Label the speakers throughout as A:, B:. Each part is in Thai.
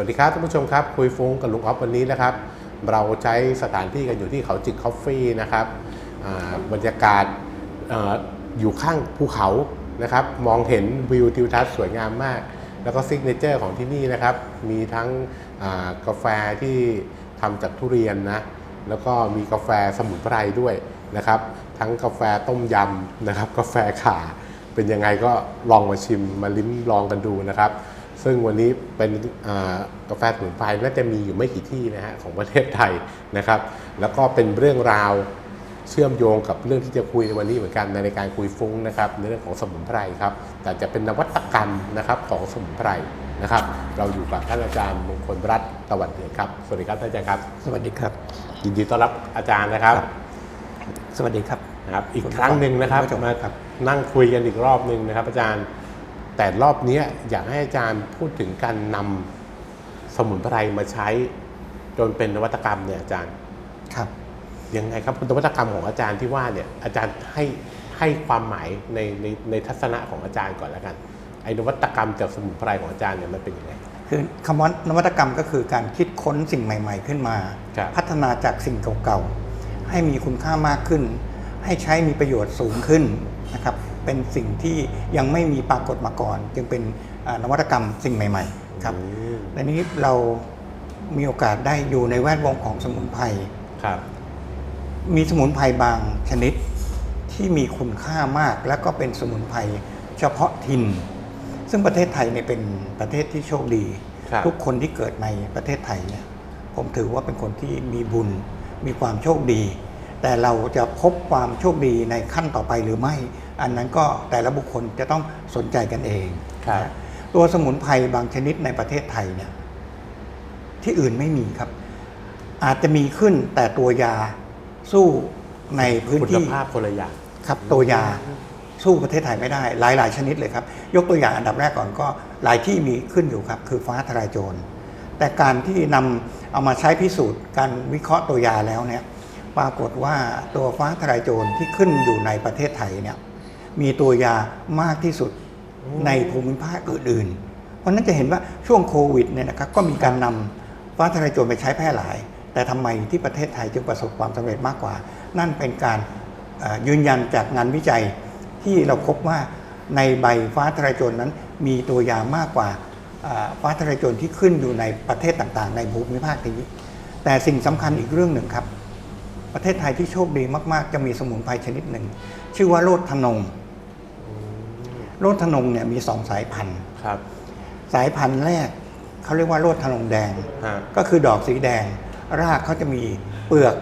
A: วัสดีครับท่านผู้ชมครับ คุยฟุ้งกับลุงออฟวันนี้นะครับ เราใช้สถานที่กันอยู่ที่เขาจิกคอฟฟี่นะครับบรรยากาศออยู่ข้างภูเขานะครับ มองเห็นวิวทิวทัศน์สวยงามมาก แล้วก็ซิกเนเจอร์ของที่นี่นะครับ มีทั้งกาแฟที่ทำจากทุเรียนนะแล้วก็มีกาแฟสมุนไพรด้วยนะครับ ทั้งกาแฟต้มยำนะครับ กาแฟข่าเป็นยังไงก็ลองมาชิมมาลิ้มลองกันดูนะครับ ซึ่งวันนี้เป็นอ่ากาแฟสมุนไพรน่าจะมีอยู่ไม่กี่ที่นะฮะของประเทศไทยนะครับ แล้วก็เป็นเรื่องราวเชื่อมโยงกับเรื่องที่จะคุยในวันนี้เหมือนกันในรายการคุยฟุ้งนะครับในเรื่องของสมุนไพรครับ แต่จะเป็นนวัตกรรมนะครับของสมุนไพรนะครับ เราอยู่กับท่านอาจารย์มงคลรัตน์ตะวันเดือดครับ สวัสดีครับท่านอาจารย์ครับ
B: สวัสดีครับ
A: ยินดีต้อนรับอาจารย์นะครับ
B: สวัสดีครับ
A: นะครับ อีกครั้งหนึ่งนะครับ
B: คุณผู้ชม
A: มา
B: ครับ
A: นั่งคุยกันอีกรอบหนึ่งนะครับ อาจารย์ แต่รอบเนี้ยอยากให้อาจารย์พูดถึงการนำสมุนไพรมาใช้ จนเป็นนวัตกรรมเนี่ยอาจารย์
B: ครับ
A: ยังไงครับนวัตกรรมของอาจารย์ที่ว่าเนี่ยอาจารย์ให้ให้ความหมายในในในทัศนะของอาจารย์ก่อนแล้วกันไอ้นวัตกรรมจากสมุนไพรของอาจารย์เนี่ยมันเป็นยังไง
B: คือคำว่านวัตกรรมก็คือการคิดค้นสิ่งใหม่ ๆ ขึ้นมา
A: ครับ
B: พัฒนาจากสิ่งเก่าๆให้มีคุณค่ามากขึ้น ให้ใช้มีประโยชน์สูงขึ้นนะครับ เป็นสิ่งที่ยังไม่มีปรากฏมาก่อน จึงเป็นอ่านวัตกรรมสิ่งใหม่ ๆ ครับ
A: อืม
B: และนี้เรามีโอกาสได้อยู่ในแวดวงของสมุนไพร
A: ครับ
B: มีสมุนไพรบางชนิดที่มีคุณค่ามาก และก็เป็นสมุนไพรเฉพาะถิ่น ซึ่งประเทศไทยเนี่ยเป็นประเทศที่โชคดี
A: ครับ
B: ทุกคนที่เกิดในประเทศไทยเนี่ยผมถือว่าเป็นคนที่มีบุญมีความโชคดี แต่เราจะพบความโชคดีในขั้นต่อไปหรือไม่ อันนั้นก็แต่ละบุคคลจะต้องสนใจกันเอง
A: ครับ
B: นะตัวสมุนไพรบางชนิดในประเทศไทยเนี่ยที่อื่นไม่มีครับ อาจจะมีขึ้นแต่ตัวยาสู้ในพื้น
A: คุณ
B: ที่
A: ภาพคนละอย่าง
B: ครับตัวยาสู้ประเทศไทยไม่ได้หลายๆชนิดเลยครับ ยกตัวอย่างอันดับแรกก่อนก็หลายที่มีขึ้นอยู่ครับ คือฟ้าทลายโจรแต่การที่นำเอามาใช้พิสูจน์การวิเคราะห์ตัวยาแล้วเนี่ย ปรากฏว่าตัวฟ้าทลายโจรที่ขึ้นอยู่ในประเทศไทยเนี่ยมีตัวยามากที่สุดในภูมิภาคอื่นๆ เพราะฉะนั้นจะเห็นว่าช่วงโควิดเนี่ยนะครับก็มีการนำฟ้าทลายโจรไปใช้แพร่หลาย แต่ทำไมที่ประเทศไทยจึงประสบความสำเร็จมากกว่า นั่นเป็นการเอ่อยืนยันจากงานวิจัยที่เราพบว่าในใบฟ้าทลายโจรนั้น มีตัวยามากกว่าอ่าฟ้าทลายโจรที่ขึ้นอยู่ในประเทศต่างๆ ในภูมิภาคนี้ แต่สิ่งสำคัญอีกเรื่องหนึ่งครับ ประเทศไทยที่โชคดีมาก ๆ จะมีสมุนไพรชนิดหนึ่ง ชื่อว่าโรดทนงโรดทนงเนี่ยมีสองสายพันธุ์
A: ครับ
B: สายพันธุ์แรกเขาเรียกว่าโรดทนงแดง
A: ฮะ
B: ก็คือดอกสีแดง รากเขาจะมีเปลือก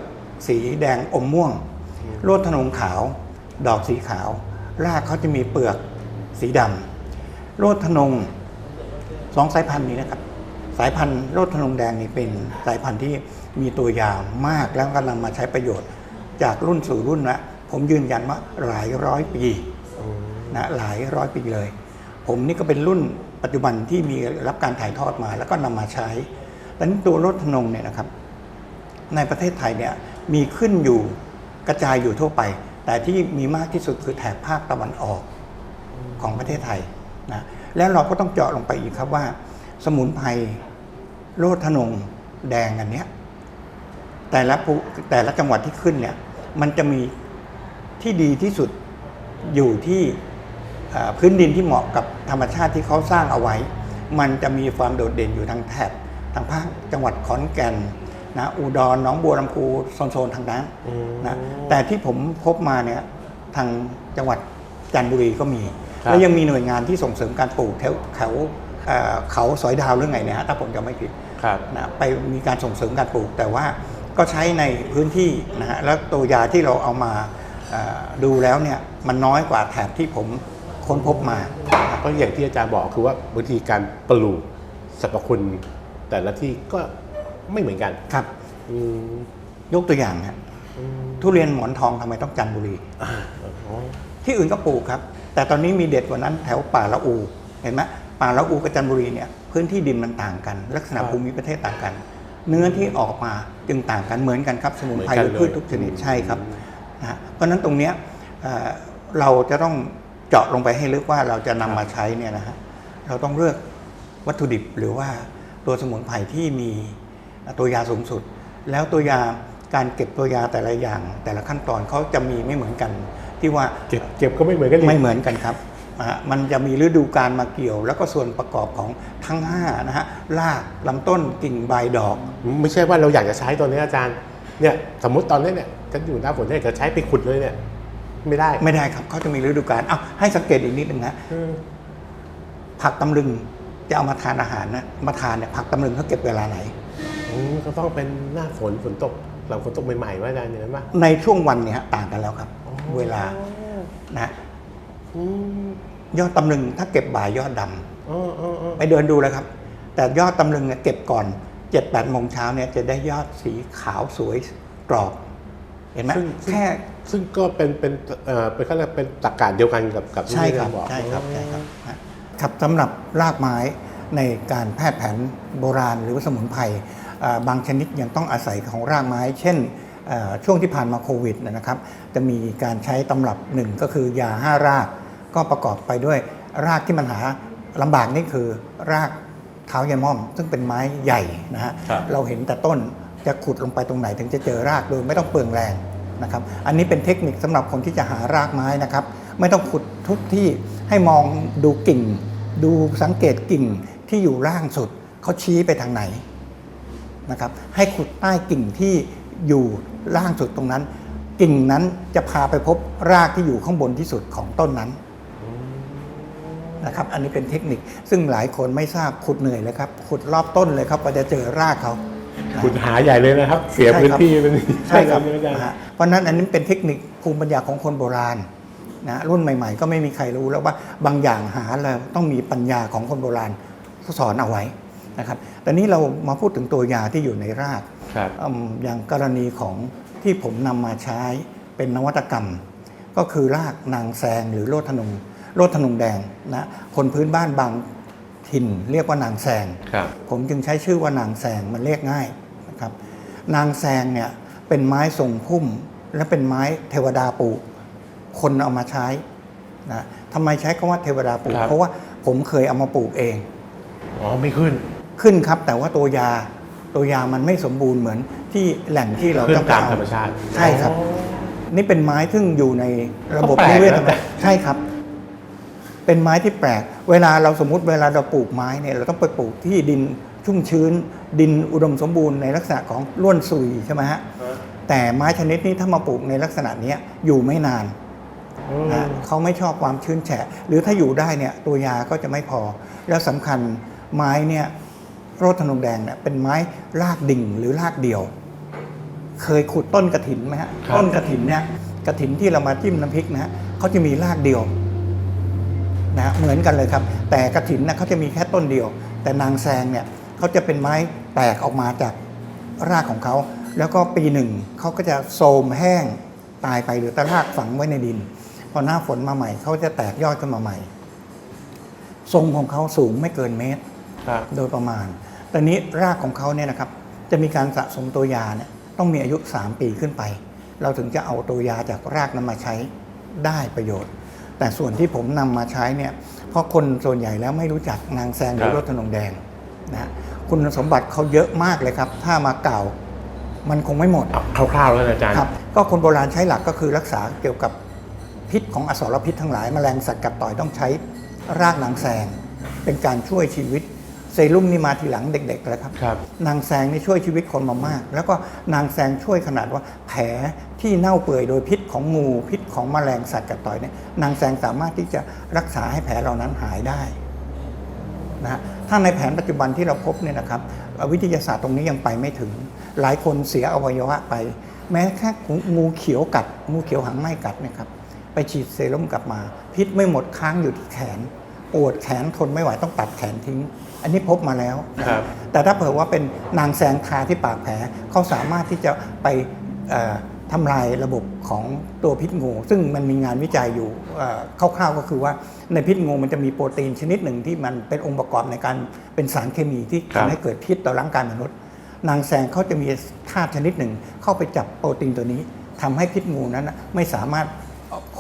B: สีแดงอมม่วง โรดทนงขาว ดอกสีขาว รากเขาจะมีเปลือกสีดำโรดทนงสองสายพันธุ์นี้นะครับ สายพันธุ์โรดทนงแดงนี่เป็นสายพันธุ์ที่ มีตัวยาวมากแล้วกำลังมาใช้ประโยชน์ จากรุ่นสู่รุ่นนะผมยืนยันว่าหลายร้อยปีนะหลายร้อยปีเลย ผมนี่ก็เป็นรุ่นปัจจุบันที่มีรับการถ่ายทอดมาแล้วก็นำมาใช้ดังนั้นตัวรถทนงเนี่ยนะครับ ในประเทศไทยเนี่ยมีขึ้นอยู่กระจายอยู่ทั่วไป แต่ที่มีมากที่สุดคือแถบภาคตะวันออกของประเทศไทยนะแล้วเราก็ต้องเจาะลงไปอีกครับว่า สมุนไพรโรดทนงแดงอันเนี้ย แต่ละภูแต่ละจังหวัดที่ขึ้นเนี่ยมันจะมีที่ดีที่สุดอยู่ที่เอ่อพื้นดินที่เหมาะกับธรรมชาติที่เขาสร้างเอาไว้ มันจะมีความโดดเด่นอยู่ทางแถบทางภาคจังหวัดขอนแก่นนะอุดรหนองบัวลำพูโซนๆทางนั้น
A: อืม
B: นะแต่ที่ผมพบมาเนี่ยทางจังหวัดจันทบุรีก็มี
A: ครับ
B: แล้วยังมีหน่วยงานที่ส่งเสริมการปลูกแถวแถวเอ่อเขาสอยดาวหรือไงเนี่ยฮะถ้าผมจำไม่ผิด
A: ครับ
B: นะไปมีการส่งเสริมการปลูกแต่ว่า ก็ใช้ในพื้นที่นะฮะแล้วตัวยาที่เราเอามาเอ่อดูแล้วเนี่ยมันน้อยกว่าแถบที่ผมค้นพบมา
A: ก็อย่างที่อาจารย์บอกคือว่าบางทีการปลูกสรรพคุณแต่ละที่ก็ไม่เหมือนกัน
B: ครับ
A: อืม
B: ยกตัวอย่างนะทุเรียนหมอนทองทำไมต้องจันทบุรี
A: อ๋อ
B: ที่อื่นก็ปลูกครับ แต่ตอนนี้มีเด็ดกว่านั้นแถวป่าละอู เห็นไหมป่าละอูกับจันทบุรีเนี่ยพื้นที่ดินมันต่างกัน ลักษณะภูมิประเทศต่างกัน เนื้อที่ออกมาจึงต่างกันเหมือนกันครับสมุนไพรหรือพืชทุกชนิดใช่ครับนะฮะเพราะฉะนั้นตรงเนี้ยเอ่อเราจะต้องเจาะลงไปให้ลึกว่าเราจะนำมาใช้เนี่ยนะฮะเราต้องเลือกวัตถุดิบหรือว่าตัวสมุนไพรที่มีตัวยาสูงสุด แล้วตัวยาการเก็บตัวยาแต่ละอย่าง แต่ละขั้นตอนเขาจะมีไม่เหมือนกัน ที่ว่า
A: เก็บเก็บก็ไม่เหมือนกันอีก
B: ไม่เหมือนกันครับนะฮะ มันจะมีฤดูการมาเกี่ยว แล้วก็ส่วนประกอบของทั้ง5นะฮะรากลำต้นกิ่งใบดอก
A: ไม่ใช่ว่าเราอยากจะใช้ตัวนี้อาจารย์เนี่ยสมมุติตอนนี้เนี่ยฉันอยู่หน้าฝนเนี่ยจะใช้ไปขุดเลยเนี่ย ไม่ได้
B: ไม่ได้ครับเขาจะมีฤดูกาลเอาให้สังเกตอีกนิดนึงนะ
A: อืม
B: ผักตำลึงจะเอามาทานอาหารนะมาทานเนี่ยผักตำลึงเขาเก็บเวลาไหน
A: อืมก็ต้องเป็นหน้าฝนฝนตกหลังฝนตกใหม่ๆว่าอาจารย์อย่างนั้นป่ะ
B: ในช่วงวันเนี่ยฮะต่างกันแล้วครับ
A: อ๋อ
B: เวลานะ
A: อืม
B: ยอดตำลึงถ้าเก็บบ่ายยอดดำ
A: อ๋ออ๋ออ๋อ
B: ไปเดินดูเลยครับ แต่ยอดตำลึงเนี่ยเก็บก่อน7จ็ดแปดโมงเช้าเนี่ยจะได้ยอดสีขาวสวยกรอบ เห็นไหม
A: ซึ่ง
B: แค่
A: ซึ่งก็เป็นเป็นเอ่อเป็นเขาเรียกเป็นตรกกาเดียวกันกับกับที่
B: ใช่ครับ
A: อาจาย์อก
B: ใช่ครับใช่ครับนะครับสำหรับรากไม้ในการแพทย์แผนโบราณหรือว่าสมุนไพรอ่าบางชนิดยังต้องอาศัยของรากไม้ เช่นเอ่อช่วงที่ผ่านมาโควิดนะครับ จะมีการใช้ตำรับหนึ่งก็คือยาห้าราก ก็ประกอบไปด้วยรากที่มันหาลำบากนี่คือรากเท้ายายม่อม ซึ่งเป็นไม้ใหญ่นะฮะ
A: ครับ
B: เราเห็นแต่ต้นจะขุดลงไปตรงไหนถึงจะเจอรากโดยไม่ต้องเปลืองแรงนะครับ อันนี้เป็นเทคนิคสำหรับคนที่จะหารากไม้นะครับ ไม่ต้องขุดทุกที่ให้มองดูกิ่ง ดูสังเกตกิ่งที่อยู่ล่างสุดเขาชี้ไปทางไหน นะครับให้ขุดใต้กิ่งที่อยู่ล่างสุดตรงนั้น กิ่งนั้นจะพาไปพบรากที่อยู่ข้างบนที่สุดของต้นนั้น นะครับอันนี้เป็นเทคนิค ซึ่งหลายคนไม่ทราบขุดเหนื่อยเลยครับขุดรอบต้นเลยครับกว่าจะเจอรากเขานะ
A: คุณหาใหญ่เลยนะครับ เสีย
B: ใช่
A: พื้น
B: ครับ
A: ที่เป็น
B: ใช่ครับ
A: อาจารย์
B: นะฮะเพราะฉะนั้นอันนี้เป็นเทคนิคภูมิปัญญาของคนโบราณนะรุ่นใหม่ ๆ ก็ไม่มีใครรู้แล้วว่าบางอย่างหาแล้วต้องมีปัญญาของคนโบราณสอนเอาไว้นะครับแต่นี้เรามาพูดถึงตัวยาที่อยู่ในราก
A: ครับ
B: อืมอย่างกรณีของที่ผมนำมาใช้เป็นนวัตกรรม ก็คือรากนางแซงหรือโลดธนง โลดธนงแดงนะคนพื้นบ้านบางถิ่นเรียกว่านางแซง
A: ครับ
B: ผมจึงใช้ชื่อว่านางแซงมันเรียกง่ายนะครับนางแซงเนี่ยเป็นไม้ทรงพุ่ม และเป็นไม้เทวดาปลูกคนเอามาใช้นะทำไมใช้คำว่าเทวดาปลูก
A: ครับ
B: เพราะว่าผมเคยเอามาปลูกเอง
A: อ๋อไม่ขึ้น
B: ขึ้นครับ แต่ว่าตัวยาตัวยามันไม่สมบูรณ์เหมือนที่แหล่งที่เรา
A: ขึ้น
B: ต้อง
A: ตาม
B: เอ
A: ธรรมชาติ
B: ใช่ครับ นี่เป็นไม้ซึ่งอยู่ในระบบ
A: ก็แปล
B: นิ
A: ก
B: เวศ
A: นะ
B: ธรรมชาติใช่ครับ เป็นไม้ที่แปลก เวลาเราสมมติเวลาเราปลูกไม้เนี่ยเราต้องไปปลูกที่ดินชุ่มชื้น ดินอุดมสมบูรณ์ในลักษณะของล้วนซุยใช่ไหมฮะแต่ไม้ชนิดนี้ถ้ามาปลูกในลักษณะเนี้ยอยู่ไม่นาน
A: อืม
B: นะเขาไม่ชอบความชื้นแฉะ หรือถ้าอยู่ได้เนี่ยตัวยาก็จะไม่พอ แล้วสำคัญไม้เนี่ยโรดธนงแดงเนี่ยเป็นไม้รากดิ่งหรือรากเดี่ยว เคยขุดต้นกระถินไหมฮะ
A: ครับ
B: ต้นกระถินเนี่ยกระถินที่เรามาจิ้มน้ำพริกนะฮะเขาจะมีรากเดียว นะเหมือนกันเลยครับ แต่กระถินนะเขาจะมีแค่ต้นเดียว แต่นางแซงเนี่ยเขาจะเป็นไม้แตกออกมาจากรากของเขา แล้วก็ปีหนึ่งเขาก็จะโทรมแห้งตายไปหรือแต่รากฝังไว้ในดิน พอหน้าฝนมาใหม่เขาจะแตกยอดขึ้นมาใหม่ ทรงของเขาสูงไม่เกินเมตร
A: ครับ
B: โดยประมาณตอนนี้รากของเขาเนี่ยนะครับจะมีการสะสมตัวยาเนี่ยต้องมีอายุ 3 ปีขึ้นไป เราถึงจะเอาตัวยาจากรากนั้นมาใช้ได้ประโยชน์ แต่ส่วนที่ผมนำมาใช้เนี่ยเพราะคนส่วนใหญ่แล้วไม่รู้จักนางแซงหรือ
A: ครับ
B: รถธนงแดงนะฮะคุณสมบัติเขาเยอะมากเลยครับ ถ้ามากล่าวมันคงไม่หมด
A: เอาคร่าวๆแล้วนะอาจารย์
B: ครับก็คนโบราณใช้หลักก็คือรักษาเกี่ยวกับพิษของอสรพิษทั้งหลายแมลงสัตว์กัดต่อยต้องใช้รากนางแซงเป็นการช่วยชีวิต เซรุ่มนี่มาทีหลังเด็กๆแล้วครับ
A: ครับ
B: นางแซงนี่ช่วยชีวิตคนมามาก แล้วก็นางแซงช่วยขนาดว่าแผลที่เน่าเปื่อยโดยพิษของงูพิษของแมลงสัตว์กัดต่อยเนี่ยนางแซงสามารถที่จะรักษาให้แผลเหล่านั้นหายได้นะฮะถ้าในแผนปัจจุบันที่เราพบเนี่ยนะครับเอ่อวิทยาศาสตร์ตรงนี้ยังไปไม่ถึง หลายคนเสียอวัยวะไป แม้แค่งูเขียวกัด งูเขียวหางไหม้กัดเนะครับไปฉีดเซรุ่มกลับมา พิษไม่หมดค้างอยู่ที่แขน ปวดแขนทนไม่ไหวต้องตัดแขนทิ้ง อันนี้พบมาแล้วนะ
A: ค
B: ค
A: รั
B: รับบแต่ถ้าเผื่อว่าเป็นนางแซงทาที่ปากแผลเขาสามารถที่จะไปเอ่อทำลายระบบของตัวพิษงู ซึ่งมันมีงานวิจัยอยู่เอ่อคร่าวๆก็คือว่าในพิษงูมันจะมีโปรตีนชนิดหนึ่งที่มันเป็นองค์ประกอบในการเป็นสารเคมีที่
A: ครับ
B: ทำให้เกิดพิษต่อร่างกายมนุษย์ นางแซงเขาจะมีธาตุชนิดหนึ่งเข้าไปจับโปรตีนตัวนี้ทำให้พิษงูนั้นน่ะไม่สามารถ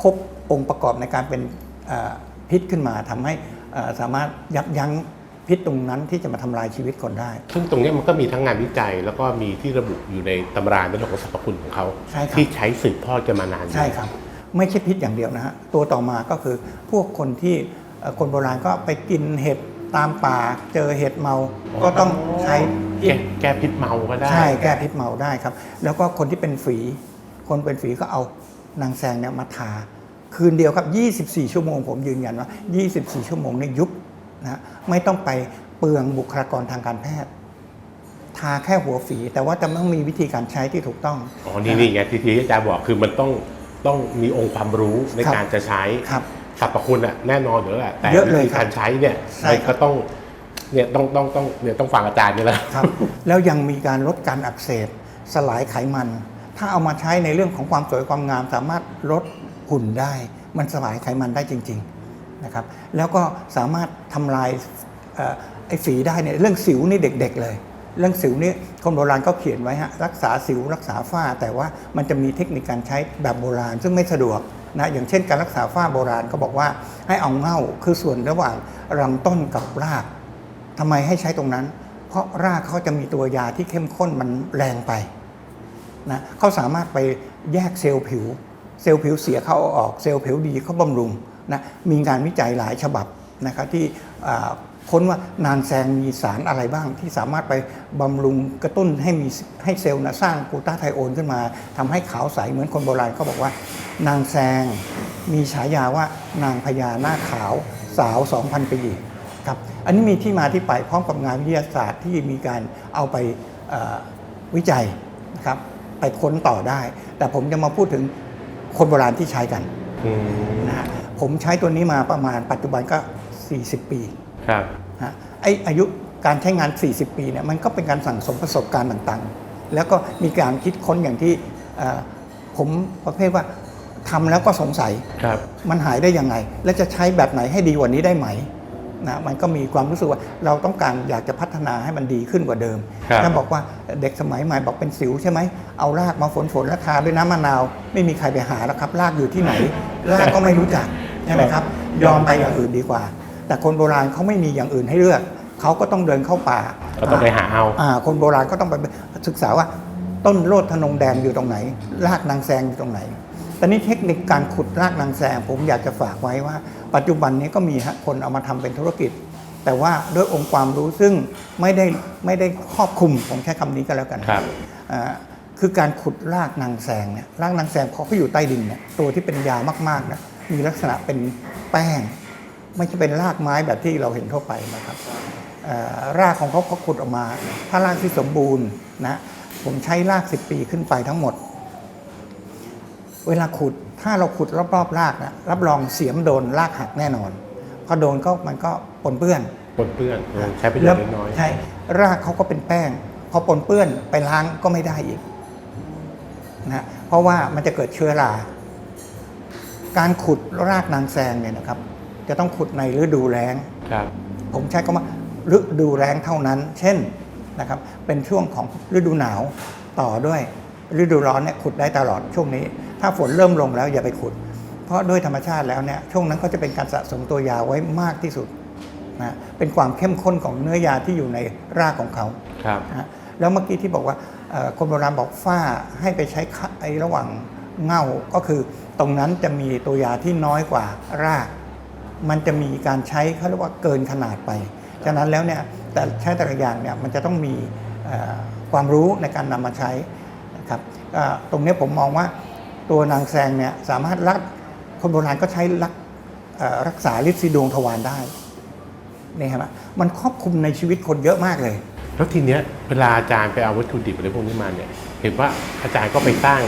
B: ครบองค์ประกอบในการเป็นเอ่อ พิษขึ้นมาทำให้เอ่อสามารถยับยั้งพิษตรงนั้นที่จะมาทำลายชีวิตคนได้
A: ซึ่งตรงเนี้ยมันก็มีทั้งงานวิจัย แล้วก็มีที่ระบุอยู่ในตำราในเรื่องของสรรพคุณของเขา
B: ใช่ครับ
A: ที่ใช้สืบทอดกันมานานอยู่
B: ใช่ครับ ไม่ใช่พิษอย่างเดียวนะฮะตัวต่อมาก็คือพวกคนที่เอ่อคนโบราณก็ไปกินเห็ดตามป่าเจอเห็ดเมา ก็ต้องใช้พิ
A: แก้
B: ษ
A: แก้พิษเมาก็ได้
B: ใช่แก้พิษเมาได้ครับ แล้วก็คนที่เป็นฝี คนเป็นฝีก็เอานางแซงเนี่ยมาทา คืนเดียวครับ 24 ชั่วโมงผมยืนยันว่า 24 ชั่วโมงเนี่ยยุบนะฮะไม่ต้องไปเปลืองบุคลากรทางการแพทย์ ทาแค่หัวฝี แต่ว่าจะต้องมีวิธีการใช้ที่ถูกต้อง
A: อ๋อนี่นี่ไงที่ที่อาจารย์บอกคือมันต้องต้องมีองค์ความรู้ใน
B: ครับ
A: การจะใช้
B: ครับ
A: สรรพคุณอะแน่นอนอยู่แล้วแหละแต่
B: เยอะเลย
A: วิธี
B: ครับ
A: การใช้เนี่ย
B: ใช่
A: มัน
B: ครั
A: ก็
B: บ
A: ต้องเนี่ยต้องต้องต้องเนี่ยต้องฟังอาจารย์นี่แหละ
B: ครับแล้วยังมีการลดการอักเสบสลายไขมัน ถ้าเอามาใช้ในเรื่องของความสวยความงาม สามารถลด หุ่นได้ มันสลายไขมันได้จริงๆนะครับแล้วก็สามารถทำลายอไอ้ฝีได้เนี่ยเรื่องสิวนี่เด็กๆเลย เรื่องสิวนี่คนโบราณก็เขียนไว้ฮะรักษาสิวรักษาฝ้า แต่ว่ามันจะมีเทคนิคการใช้แบบโบราณ ซึ่งไม่สะดวกนะอย่างเช่นการรักษาฝ้าโบราณก็บอกว่าให้เอาเง่าคือส่วนระหว่างลำต้นกับรากทำไมให้ใช้ตรงนั้น เพราะรากเขาจะมีตัวยาที่เข้มข้นมันแรงไปนะเขาสามารถไปแยกเซลล์ผิว เซลล์ผิวเสียเขาเอาออกเซลล์ผิวดีเขาบำรุงนะมีงานวิจัยหลายฉบับนะครับที่ค้นว่านางแซงมีสารอะไรบ้างที่สามารถไปบำรุงกระตุ้นให้มีให้เซลล์นะสร้างกูตาไทโอนขึ้นมาทำให้ขาวใสเหมือนคนโบราณเขาบอกว่า นางแซงมีฉายาว่านางพญาหน้าขาวสาว 2,000 ปีครับอันนี้มีที่มาที่ไปพร้อมกับงานวิทยาศาสตร์ที่มีการเอาไปวิจัยนะครับไปค้นต่อได้ แต่ผมจะมาพูดถึง คนโบราณที่ใช้กัน
A: อืม
B: นะฮะผมใช้ตัวนี้มาประมาณปัจจุบันก็ 40 ปี
A: ครับ
B: นะไออายุการใช้งาน 40 ปีเนี่ยมันก็เป็นการสั่งสมประสบการณ์ต่างๆ แล้วก็มีการคิดค้นอย่างที่เอ่อผมประเภทว่าทำแล้วก็สงสัย
A: ครับ
B: มันหายได้ยังไง และจะใช้แบบไหนให้ดีกว่านี้ได้ไหม นะมันก็มีความรู้สึกว่าเราต้องการอยากจะพัฒนาให้มันดีขึ้นกว่าเดิม
A: ครับ
B: ถ้าบอกว่าเด็กสมัยใหม่บอกเป็นสิวใช่ไหมเอารากมาฝนฝนๆแล้วทาด้วยน้ำมะนาว ไม่มีใครไปหาแล้วครับรากอยู่ที่ไหน รากก็ไม่รู้จักใช่ไหมครับ ยอมไปอย่างอื่นดีกว่า แต่คนโบราณเขาไม่มีอย่างอื่นให้เลือกเขาก็ต้องเดินเข้าป่า
A: ก็ต้องไปหาเอา
B: อ่าคนโบราณก็ต้องไปศึกษาว่าต้นโลดทนงแดงอยู่ตรงไหน รากนางแซงอยู่ตรงไหน ตอนนี้เทคนิคการขุดรากนางแซงผมอยากจะฝากไว้ว่า ปัจจุบันนี้ก็มีฮะคนเอามาทำเป็นธุรกิจ แต่ว่าด้วยองค์ความรู้ซึ่งไม่ได้ไม่ได้ครอบคลุมผมใช้คำนี้ก็แล้วกัน
A: ครับ
B: อ่าคือการขุดรากนางแซงเนี่ยรากนางแซงพอเขาอยู่ใต้ดินเนี่ยตัวที่เป็นยามากๆนะมีลักษณะเป็นแป้ง ไม่ใช่เป็นรากไม้แบบที่เราเห็นทั่วไปนะครับเอ่อรากของเขาเขาขุดออกมา ถ้ารากที่สมบูรณ์นะผมใช้ราก 10 ปีขึ้นไปทั้งหมด เวลาขุดถ้าเราขุดรอบๆรากนะรับรองเสียมโดนรากหักแน่นอนพอโดนก็มันก็ปนเปื้อน
A: ปนเปื้อนเออใช้ประโยชน์น้อย
B: ใช่รากเขาก็เป็นแป้ง พอปนเปื้อนไปล้างก็ไม่ได้อีกนะเพราะว่ามันจะเกิดเชื้อราการขุดรากนางแซงเนี่ยนะครับ จะต้องขุดในฤดูแล้ง
A: ๆครับ
B: ผมใช้คำว่าฤดูแล้งเท่านั้น เช่นนะครับ เป็นช่วงของฤดูหนาวต่อด้วย ฤดูร้อนเนี่ยขุดได้ตลอดช่วงนี้ ถ้าฝนเริ่มลงแล้วอย่าไปขุด เพราะด้วยธรรมชาติแล้วเนี่ยช่วงนั้นก็จะเป็นการสะสมตัวยาไว้มากที่สุดนะเป็นความเข้มข้นของเนื้อยาที่อยู่ในรากของเขา
A: ครับ
B: นะฮะแล้วเมื่อกี้ที่บอกว่าเอ่อคนโบราณบอกฝ้าให้ไปใช้ขะไอ้ระหว่างเง่าก็คือตรงนั้นจะมีตัวยาที่น้อยกว่าราก มันจะมีการใช้เขาเรียกว่าเกินขนาดไปฉะนั้นแล้วเนี่ยแต่ใช้แต่ละอย่างเนี่ยมันจะต้องมีเอ่อความรู้ในการนำมาใช้นะ ครับเอ่อตรงเนี้ยผมมองว่าตัวนางแซงเนี่ยสามารถรักคนโบราณก็ใช้รักเอ่อรักษาลิซีดวงทวารได้นี่ครับมันครอบคลุมในชีวิตคนเยอะมากเลย
A: แล้วทีเนี้ยเวลาอาจารย์ไปเอาวัตถุดิบอะไรพวกนี้มาเนี่ยเห็นว่าอาจารย์ก็ไปสร้าง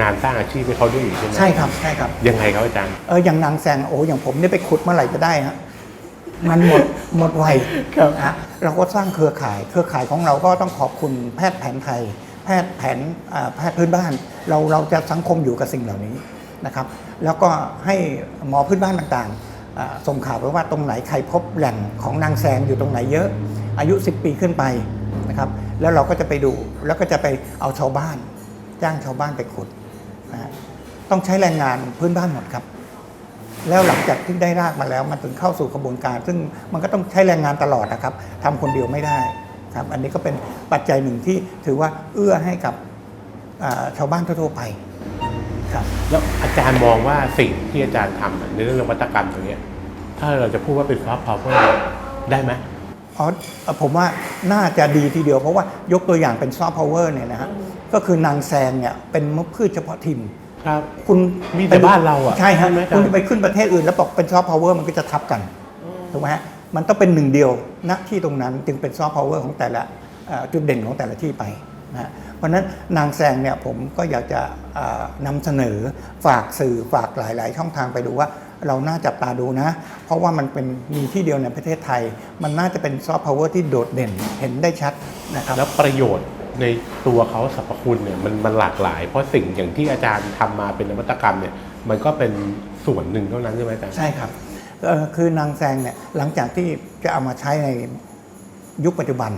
A: งานสร้างอาชีพให้เขาด้วยอยู่ใช่ไหม
B: ใช่ครับใช่ครับ
A: ยังไงครับอาจารย์
B: เอออย่างนางแซงโอ้อย่างผมเนี่ยไปขุดเมื่อไหร่ก็ได้ฮะมันหมดหมดไว
A: ครับ
B: ฮะเราก็สร้างเครือข่าย เครือข่ายของเราก็ต้องขอบคุณแพทย์แผนไทย แพทย์แผนแพทย์พื้นบ้าน เราเราจะสังคมอยู่กับสิ่งเหล่านี้นะครับ แล้วก็ให้หมอพื้นบ้านต่างๆส่งข่าวไปว่าตรงไหนใครพบแหล่งของนางแซงอยู่ตรงไหนเยอะ อายุ 10 ปีขึ้นไปนะครับ แล้วเราก็จะไปดูแล้วก็จะไปเอาชาวบ้าน จ้างชาวบ้านไปขุดนะฮะต้องใช้แรงงานพื้นบ้านหมดครับ แล้วหลังจากที่ได้รากมาแล้ว มันถึงเข้าสู่กระบวนการ ซึ่งมันก็ต้องใช้แรงงานตลอดนะครับทำคนเดียวไม่ได้ ครับอันนี้ก็เป็นปัจจัยหนึ่งที่ถือว่าเอื้อให้กับอ่าชาวบ้านทั่วๆไปครับ
A: แล้วอาจารย์มองว่าสิ่งที่อาจารย์ทำอะในเรื่องนวัตกรรมตรงเนี้ยถ้าเราจะพูดว่าเป็นซอฟต์พาวเวอร์ได้ไหม
B: อ๋อเอ่อผมว่าน่าจะดีทีเดียวเพราะว่ายกตัวอย่างเป็นซอฟต์พาวเวอร์เนี่ยนะฮะก็คือนางแซงเนี่ยเป็นมะพืชเฉพาะถิ่น
A: ครับ
B: คุณ
A: มีแต่บ้านเราอะ
B: ใช่ฮะ
A: ใช่ไหมครับ
B: คุณไปขึ้นประเทศอื่นแล้วบอกเป็นซอฟต์พาวเวอร์มันก็จะทับกันถูกไหมฮะ มันต้องเป็นหนึ่งเดียวณที่ตรงนั้นจึงเป็นซอฟต์พาวเวอร์ของแต่ละเอ่อจุดเด่นของแต่ละที่ไปนะฮะเพราะฉะนั้นนางแซงเนี่ยผมก็อยากจะเอ่อนำเสนอฝากสื่อฝากหลาย ๆ ช่องทางไปดูว่าเราน่าจับตาดูนะ เพราะว่ามันเป็นมีที่เดียวในประเทศไทย มันน่าจะเป็นซอฟต์พาวเวอร์ที่โดดเด่นเห็นได้ชัดนะครับ
A: แล้วประโยชน์ในตัวเขาสรรพคุณเนี่ยมันมันหลากหลาย เพราะสิ่งอย่างที่อาจารย์ทำมาเป็นนวัตกรรมเนี่ยมันก็เป็นส่วนหนึ่งเท่านั้นใช่ไหมอาจารย์
B: ใช่ครับเอ่อ คือนางแซงเนี่ยหลังจากที่จะเอามาใช้ในยุคปัจจุบัน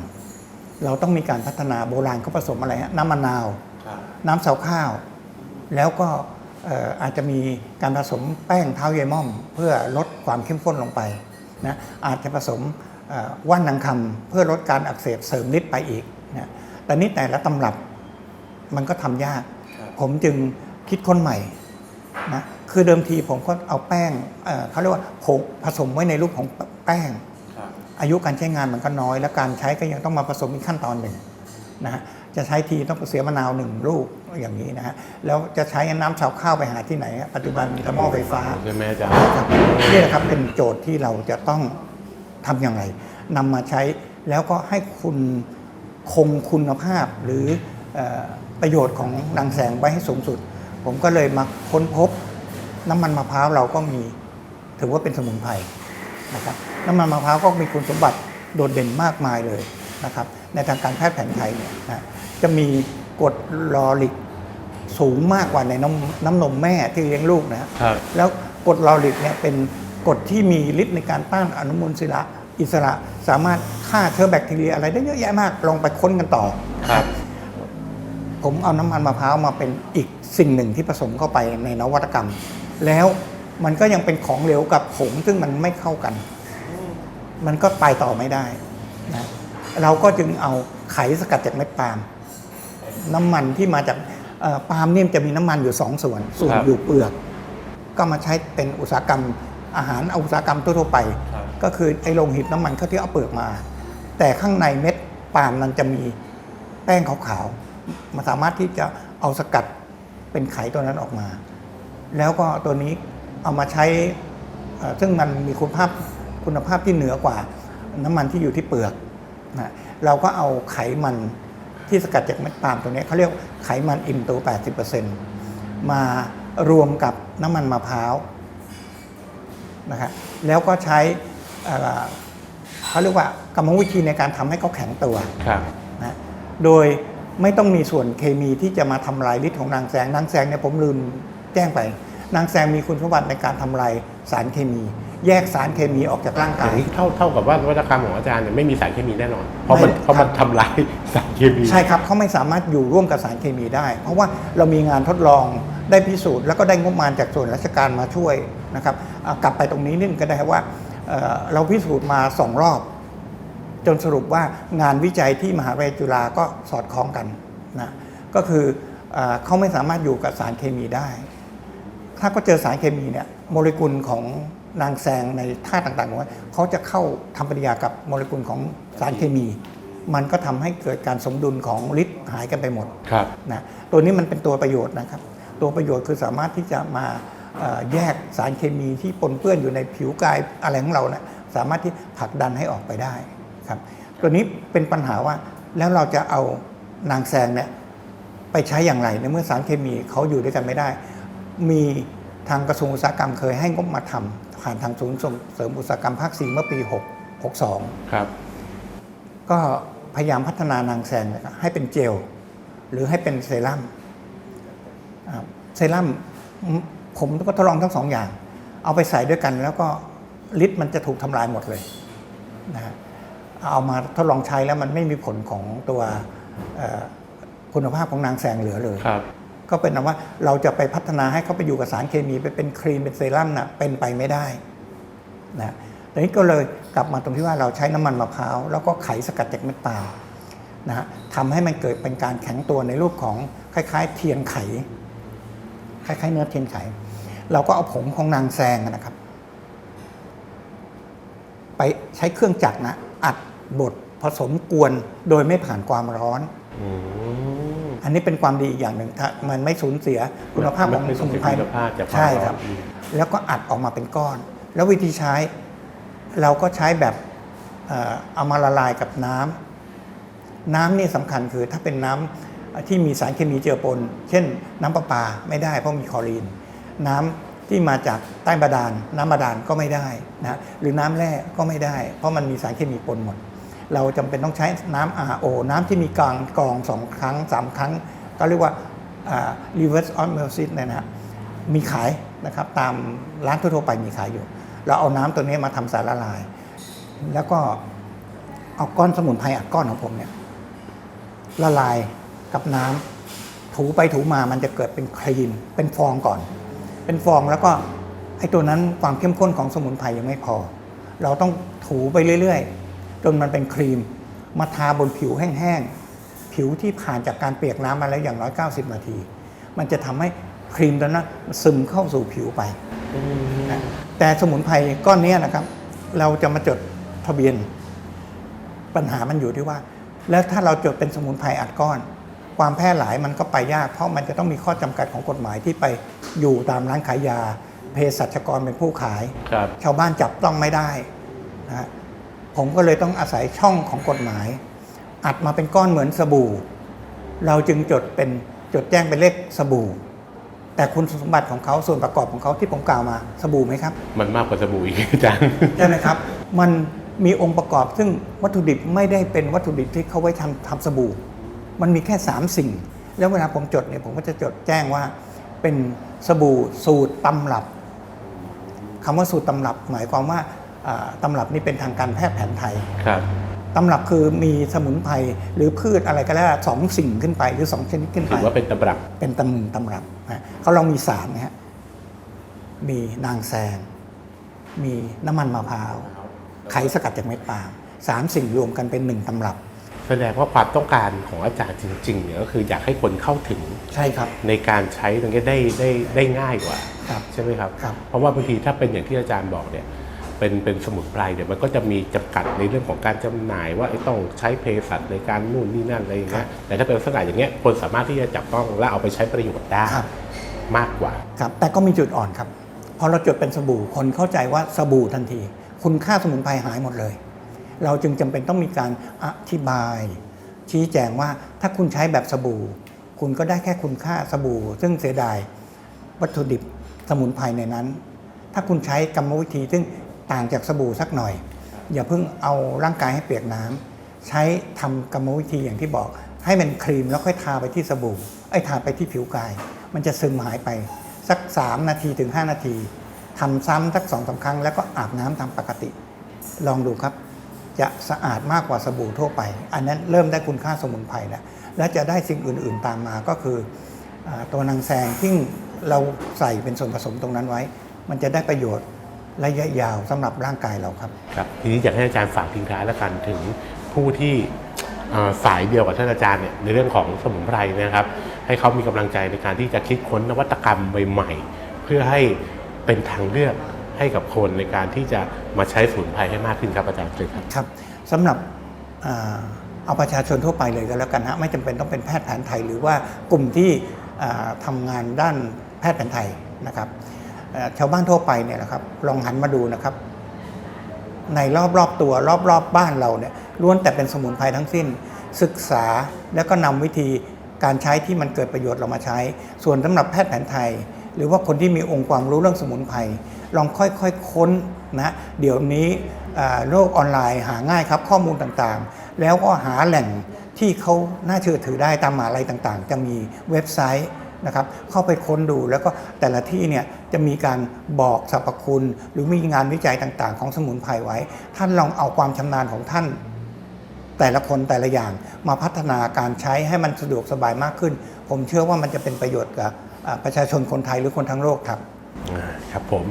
B: เราต้องมีการพัฒนาโบราณเขาผสมอะไรฮะน้ำมะนาว น้ำเสาข้าว แล้วก็เอ่ออาจจะมีการผสมแป้งเท้าเยายม่อม เพื่อลดความเข้มข้นลงไปนะอาจจะผสมเอ่อว่านนางคำเพื่อลดการอักเสบเสริมฤทธิ์ไปอีกนะแต่นี่แต่ละตำรับมันก็ทำยาก ผมจึงคิดค้นใหม่นะ คือเดิมทีผมก็เอาแป้งเอ่อเขาเรียกว่าผงผสมไว้ในรูปของแป้งอายุการใช้งานมันก็น้อย และการใช้ก็ยังต้องมาผสมอีกขั้นตอนหนึ่งนะฮะจะใช้ทีต้องเสียมะนาวหนึ่งลูกอย่างนี้นะฮะแล้วจะใช้น้ำชาวข้าวไปหาที่ไหนฮะปัจจุบันมีแต่หม้อไฟฟ้า
A: ใช่ไหมอาจารย์
B: ครับนี่แหละครับเป็นโจทย์ที่เราจะต้องทำอย่างไรนำมาใช้แล้วก็ให้คุณคงคุณภาพหรือเออประโยชน์ของนางแสงไว้ให้สูงสุด ผมก็เลยมาค้นพบ น้ำมันมะพร้าวเราก็มีถือว่าเป็นสมุนไพรนะครับน้ำมันมะพร้าวก็มีคุณสมบัติโดดเด่นมากมายเลยนะครับในทางการแพทย์แผนไทยเนี่ยนะจะมีกรดลอริกสูงมากกว่าในน้ำน้ำนมแม่ที่เลี้ยงลูกนะฮะ
A: ครับ
B: แล้วกรดลอริกเนี่ยเป็นกรดที่มีฤทธิ์ในการต้านอนุมูลอิสระอิสระสามารถฆ่าเชื้อแบคทีเรียอะไรได้เยอะแยะมากลองไปค้นกันต่อ
A: ครับ
B: ผมเอาน้ำมันมะพร้าวมาเป็นอีกสิ่งหนึ่งที่ผสมเข้าไปในนวัตกรรม แล้วมันก็ยังเป็นของเหลวกับผงซึ่งมันไม่เข้ากัน มันก็ไปต่อไม่ได้นะเราก็จึงเอาไขสกัดจากเม็ดปาล์มน้ำมันที่มาจากเอ่อปาล์มเนี่ยจะมีน้ำมันอยู่สองส่วน ส่วน
A: ครับ
B: อยู่เปลือก ก็มาใช้เป็นอุตสาหกรรมอาหารเอาอุตสาหกรรมทั่วๆไป
A: ครับ
B: ก็คือไอ้โรงหีบน้ำมันเขาที่เอาเปลือกมา แต่ข้างในเม็ดปาล์มนั้นจะมีแป้งขาวๆมันสามารถที่จะเอาสกัดเป็นไขตัวนั้นออกมา แล้วก็ตัวนี้เอามาใช้เอ่อซึ่งมันมีคุณภาพคุณภาพที่เหนือกว่าน้ำมันที่อยู่ที่เปลือกนะเราก็เอาไขมันที่สกัดจากเม็ดปาล์มตัวนี้เขาเรียกไขมันอิ่มตัว 80%มารวมกับน้ำมันมะพร้าวนะครับแล้วก็ใช้เอ่อเขาเรียกว่ากรรมวิธีในการทำให้เขาแข็งตัว
A: ครับ
B: นะโดยไม่ต้องมีส่วนเคมีที่จะมาทำลายฤทธิ์ของนางแซงนางแซงเนี่ยผมลืมแจ้งไป นางแซงมีคุณสมบัติในการทำลายสารเคมี แยกสารเคมีออกจากร่างาย
A: อกย่างนี้เท่าเท่ากับว่านวัตกรรมของอาจารย์เนี่ยไม่มีสารเคมีแน่นอน เพราะมัน
B: ไม่
A: เพราะมัน
B: ครับ
A: ทำลายสารเคมี
B: ใช่ครับเขาไม่สามารถอยู่ร่วมกับสารเคมีได้ เพราะว่าเรามีงานทดลองได้พิสูจน์แล้วก็ได้งบประมาณจากส่วนราชการมาช่วยนะครับอะกลับไปตรงนี้นิดนึงก็ได้ว่าเอ่อเราพิสูจน์มาสองรอบ จนสรุปว่างานวิจัยที่มหาวิทยาลัยจุฬาก็สอดคล้องกันนะก็คือเออเขาไม่สามารถอยู่กับสารเคมีได้ ถ้าก็เจอสารเคมีเนี่ยโมเลกุลของนางแซงในท่าต่างๆของมันเขาจะเข้าทำปฏิกิริยากับโมเลกุลของสารเคมี มันก็ทำให้เกิดการสมดุลของฤทธิ์หายกันไปหมด
A: ครับ
B: นะตัวนี้มันเป็นตัวประโยชน์นะครับ ตัวประโยชน์คือสามารถที่จะมาเอ่อแยกสารเคมีที่ปนเปื้อนอยู่ในผิวกายอะไรของเรานะสามารถที่ผลักดันให้ออกไปได้ครับ ตัวนี้เป็นปัญหาว่าแล้วเราจะเอานางแซงเนี่ยไปใช้อย่างไรในเมื่อสารเคมีเขาอยู่ด้วยกันไม่ได้ มีทางกระทรวงอุตสาหกรรมเคยให้งบมาทำผ่านทางศูนย์ส่งเสริมอุตสาหกรรมภาค4เมื่อปี 6 62
A: ครับ
B: ก็พยายามพัฒนานางแซงนะครับให้เป็นเจล หรือให้เป็นเซรั่มอ่าเซรั่มอืมผมก็ทดลองทั้งสองอย่าง เอาไปใส่ด้วยกันแล้วก็ฤทธิ์มันจะถูกทำลายหมดเลยนะฮะเอามาทดลองใช้แล้วมันไม่มีผลของตัวเอ่อคุณภาพของนางแซงเหลือเลย
A: ครับ
B: ก็เป็นนะว่าเราจะไปพัฒนาให้เขาไปอยู่กับสารเคมีไปเป็นครีมเป็นเซรั่มนะเป็นไปไม่ได้นะตอนนี้ก็เลยกลับมาตรงที่ว่าเราใช้น้ำมันมะพร้าวแล้วก็ไขสกัดจากเม็ดปาลนะฮะทำให้มันเกิดเป็นการแข็งตัวในรูปของคล้าย ๆ เทียนไข คล้าย ๆ เนื้อเทียนไข เราก็เอาผงของนางแซงนะครับ ไปใช้เครื่องจักรนะ อัดบดผสมกวนโดยไม่ผ่านความร้อน
A: อ
B: อันนี้เป็นความดีอีกอย่างหนึ่งถ้ามันไม่สูญเสียคุณภาพของ
A: ไม่
B: ส
A: สูญ
B: มุ
A: เสี
B: น
A: ย
B: ไพร
A: คุณภาพจากความ
B: ใช่ครับ
A: ร้อนอืม
B: แล้วก็อัดออกมาเป็นก้อน แล้ววิธีใช้เราก็ใช้แบบเอ่อเอามาละลายกับน้ำน้ำนี่สำคัญคือถ้าเป็นน้ำที่มีสารเคมีเจือปน เช่น น้ำประปาไม่ได้เพราะมีคลอรีน น้ำที่มาจากใต้บาดาล น้ำบาดาลก็ไม่ได้นะหรือน้ำแร่ก็ไม่ได้ เพราะมันมีสารเคมีปนหมด เราจำเป็นต้องใช้น้ำ RO น้ำที่มีกรองกรองสองครั้งสามครั้ง ก็เรียกว่า reverse osmosis เนยนะฮะมีขายนะครับตามร้านทั่วๆไปมีขายอยู่ เราเอาน้ำตัวนี้มาทำสารละลาย แล้วก็เอาก้อนสมุนไพรอัดก้อนของผมเนี่ยละลายกับน้ำถูไปถูมามันจะเกิดเป็นครีมเป็นฟองก่อน เป็นฟองแล้วก็ไอ้ตัวนั้นความเข้มข้นของสมุนไพรยังไม่พอ เราต้องถูไปเรื่อยๆ จนมันเป็นครีม มาทาบนผิวแห้งๆ ผิวที่ผ่านจากการเปียกน้ำมาแล้วอย่างน้อย 90 นาที มันจะทำให้ครีมตัวนั้นซึมเข้าสู่ผิวไปนะแต่สมุนไพรก้อนเนี้ยนะครับ เราจะมาจดทะเบียน ปัญหามันอยู่ที่ว่า แล้วถ้าเราจดเป็นสมุนไพรอัดก้อน ความแพร่หลายมันก็ไปยาก เพราะมันจะต้องมีข้อจำกัดของกฎหมายที่ไปอยู่ตามร้านขายยาเภสัชกรเป็นผู้ขาย
A: ครับ
B: ชาวบ้านจับต้องไม่ได้นะฮะ ผมก็เลยต้องอาศัยช่องของกฎหมาย อัดมาเป็นก้อนเหมือนสบู่ เราจึงจดเป็นจดแจ้งเป็นเลขสบู่ แต่คุณสมบัติของเขาส่วนประกอบของเขาที่ผมกล่าวมาสบู่ไหมครับ
A: มันมากกว่าสบู่อีกอาจารย์
B: ใช่ไหมครับ มันมีองค์ประกอบซึ่งวัตถุดิบไม่ได้เป็นวัตถุดิบที่เขาไว้ทำทำสบู่ มันมีแค่ 3 สิ่ง แล้วเวลาผมจดเนี่ยผมก็จะจดแจ้งว่า เป็นสบู่สูตรตำรับคำว่าสูตรตำรับ หมายความว่าอ่า ตำรับนี่เป็นทางการแพทย์แผนไทย
A: ครับ
B: ตำรับคือมีสมุนไพรหรือพืชอะไรก็แล้วสองสิ่งขึ้นไปหรือสองชนิดขึ้นไป
A: ถือว่าเป็นตำรับ
B: เป็นตำมึงตำรับนะเขาเรามีสารนะฮะมีนางแซงมีน้ำมันมะพร้าวไขสกัดจากเม็ดปาล์มสามสิ่งรวมกันเป็นหนึ่งตำรับ
A: แสดงว่าความต้องการของอาจารย์จริงๆเนี่ยก็คืออยากให้คนเข้าถึง
B: ใช่ครับ
A: ในการใช้ตรงนี้ได้ได้ได้ง่ายกว่า
B: ครับ
A: ใช่ไหมครับ
B: ครับ
A: เพราะว่าบางทีถ้าเป็นอย่างที่อาจารย์บอกเนี่ย เป็นเป็นสมุนไพรเนี่ยมันก็จะมีจำกัดในเรื่องของการจำหน่าย ว่าไอ้ต้องใช้เภสัชในการนู่นนี่นั่นอะไรอย่างเงี้ยแต่ถ้าเป็นลักษณะอย่างเงี้ยคนสามารถที่จะจับต้องและเอาไปใช้ประโยชน์ได้
B: ครับ
A: มากกว่า
B: ครับแต่ก็มีจุดอ่อนครับพอเราจดเป็นสบู่คนเข้าใจว่าสบู่ทันที คุณค่าสมุนไพรหายหมดเลย เราจึงจำเป็นต้องมีการอธิบาย ชี้แจงว่าถ้าคุณใช้แบบสบู่ คุณก็ได้แค่คุณค่าสบู่ ซึ่งเสียดายวัตถุดิบสมุนไพรในนั้น ถ้าคุณใช้กรรมวิธีซึ่ง ต่างจากสบู่สักหน่อย อย่าเพิ่งเอาร่างกายให้เปียกน้ำใช้ทำกรรมวิธีอย่างที่บอก ให้มันครีมแล้วค่อยทาไปที่สบู่ไอ้ยทาไปที่ผิวกาย มันจะซึมหายไปสัก 3 นาทีถึง 5 นาทีทำซ้ำสักสองสาครั้ง แล้วก็อาบน้ำตามปกติ ลองดูครับ จะสะอาดมากกว่าสบู่ทั่วไป อันนั้นเริ่มได้คุณค่าสมุนไพรแล้วและจะได้สิ่งอื่น ๆตามมาก็คืออาตัวนางแซงที่เราใส่เป็นส่วนผสมตรงนั้นไว้ มันจะได้ประโยชน์ ระยะยาวสำหรับร่างกายเราครับ
A: ครับทีนี้อยากให้อาจารย์ฝากทิ้งท้ายแล้วกันถึงผู้ที่เอ่อสายเดียวกับท่านอาจารย์เนี่ยในเรื่องของสมุนไพรนะครับ ให้เขามีกำลังใจในการที่จะคิดค้นนวัตกรรมใหม่ๆ เพื่อให้เป็นทางเลือกให้กับคนในการที่จะมาใช้สมุนไพรให้มากขึ้นครับอาจารย์เลยครับ
B: ครับสำหรับอ่าเอาประชาชนทั่วไปเลยก็แล้วกันฮะไม่จำเป็นต้องเป็นแพทย์แผนไทย หรือว่ากลุ่มที่อ่าทำงานด้านแพทย์แผนไทยนะครับเอ่อ ชาวบ้านทั่วไปเนี่ยนะครับลองหันมาดูนะครับ ในรอบๆตัวรอบๆบบ้านเราเนี่ยล้วนแต่เป็นสมุนไพรทั้งสิ้น ศึกษาแล้วก็นำวิธีการใช้ที่มันเกิดประโยชน์เรามาใช้ ส่วนสำหรับแพทย์แผนไทย หรือว่าคนที่มีองค์ความรู้เรื่องสมุนไพรลองค่อยๆค้นนะเดี๋ยวนี้โลกออนไลน์หาง่ายครับข้อมูลต่างๆ แล้วก็หาแหล่งที่เขาน่าเชื่อถือได้ตามมาลัยต่างๆ จะมีเว็บไซต์ นะครับเข้าไปค้นดูแล้วก็แต่ละที่เนี่ยจะมีการบอกสรรพคุณ หรือมีงานวิจัยต่างๆ ของสมุนไพรไว้ ท่านลองเอาความชำนาญของท่าน แต่ละคนแต่ละอย่างมาพัฒนาการใช้ให้มันสะดวกสบายมากขึ้น ผมเชื่อว่ามันจะเป็นประโยชน์กับประชาชนคนไทยหรือคนทั้งโลกครับ
A: ครับผม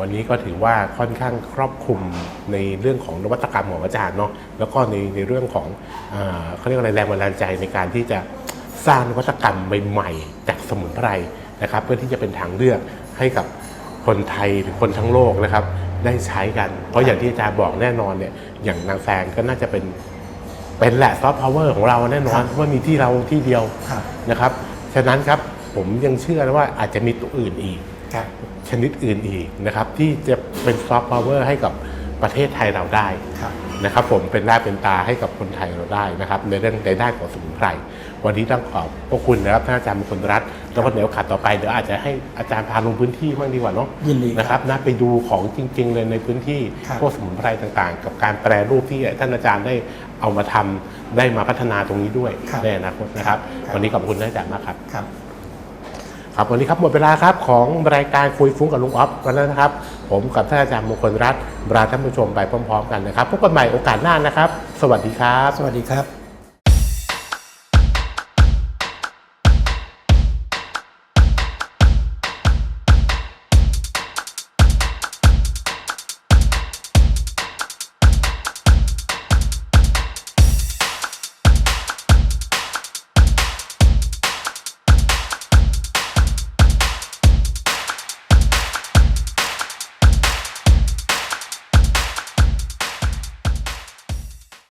A: วันนี้ก็ถือว่าค่อนข้างครอบคลุมในเรื่องของนวัตกรรมของอาจารย์เนาะแล้วก็ในในเรื่องของอเขาเรียกอะไรแรงบันดาลใจในการที่จะสร้างนวัตกรรมใหม่ๆจาก สมุนไพรนะครับเพื่อที่จะเป็นทางเลือกให้กับคนไทยหรือคนทั้งโลกนะครับ ได้ใช้กัน เพราะอย่างที่อาจารย์บอกแน่นอนเนี่ยอย่างนางแซงก็น่าจะเป็นเป็นแหละซอฟต์พาวเวอร์ของเราแน่นอน
B: ครับ
A: เพราะว่ามีที่เราที่เดียว
B: ครับ
A: นะครับ ฉะนั้นครับผมยังเชื่อนะว่าอาจจะมีตัวอื่นอีก
B: ครับ
A: ชนิดอื่นอีกนะครับ ที่จะเป็นซอฟต์พาวเวอร์ให้กับประเทศไทยเราได้
B: ครับ
A: นะครับ ผมเป็นหน้าเป็นตาให้กับคนไทยเราได้นะครับ ในเรื่องในด้านของสมุนไพร วันนี้ต้องขอบพระคุณนะครับท่านอาจารย์มงคลรัตน์แล้วก็เดี๋ยวขัดต่อไปเดี๋ยวอาจจะให้อาจารย์พาลงพื้นที่บ้างดีกว่าเนาะ
B: ยินดีครับ
A: นะครับนะไปดูของจริง ๆ เลยในพื้นที่
B: ครับ
A: พวกสมุนไพรต่างๆ กับการแปรรูปที่ท่านอาจารย์ได้เอามาทำได้มาพัฒนาตรงนี้ด้วย
B: ครับ
A: ในอนาคตนะครับ
B: ครับ
A: วันนี้ขอบคุณท่านอาจารย์มากครับ
B: ครับ
A: ครับวันนี้ครับหมดเวลาครับของรายการคุยฟุ้งกับลุงอ๊อฟกันแล้วนะครับ ผมกับท่านอาจารย์มงคลรัตน์ลาท่านผู้ชมไปพร้อม ๆ กันนะครับพบกันใหม่โอกาสหน้านะครับ สวัสดีครับ
B: สวัสดีครับ